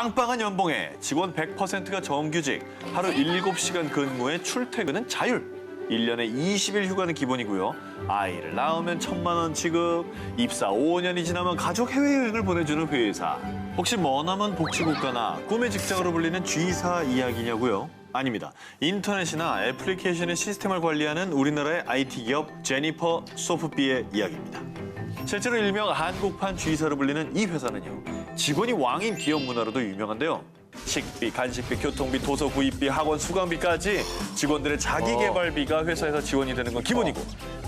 빵빵한 연봉에 직원 100%가 정규직, 하루 7시간 근무에 출퇴근은 자율. 1년에 20일 휴가는 기본이고요. 아이를 낳으면 천만 원 지급, 입사 5년이 지나면 가족 해외여행을 보내주는 회사. 혹시 머나먼 복지국가나 꿈의 직장으로 불리는 G사 이야기냐고요? 아닙니다. 인터넷이나 애플리케이션의 시스템을 관리하는 우리나라의 IT 기업 제니퍼 소프비의 이야기입니다. 실제로 일명 한국판 G사로 불리는 이 회사는요. 직원이 왕인 기업 문화로도 유명한데요. 식비, 간식비, 교통비, 도서 구입비, 학원 수강비까지 직원들의 자기 개발비가 회사에서 지원이 되는 건 기본이고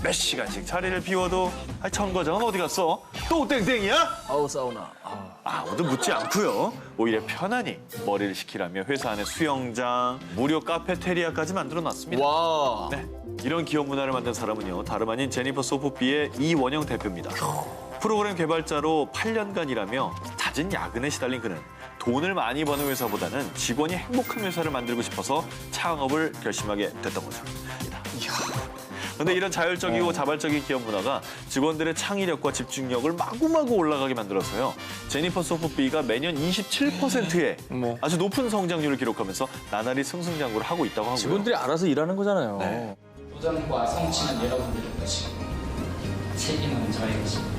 몇 시간씩 자리를 비워도 아, 청과장은 어디 갔어? 또 땡땡이야? 아우 사우나. 아. 아무도 묻지 않고요. 오히려 편안히 머리를 식히라며 회사 안에 수영장, 무료 카페테리아까지 만들어 놨습니다. 와. 네, 이런 기업 문화를 만든 사람은요 다름 아닌 제니퍼 소프비의 이원영 대표입니다. 프로그램 개발자로 8년간 일하며 잦은 야근에 시달린 그는 돈을 많이 버는 회사보다는 직원이 행복한 회사를 만들고 싶어서 창업을 결심하게 됐던 거죠. 근데 이런 자율적이고 자발적인 기업 문화가 직원들의 창의력과 집중력을 마구마구 올라가게 만들어서요. 제니퍼 소프비가 매년 27%의 뭐. 아주 높은 성장률을 기록하면서 나날이 승승장구를 하고 있다고 하고요. 직원들이 알아서 일하는 거잖아요. 네. 도전과 성취는 여러분들의 것이고 책임은 저의 것입니다.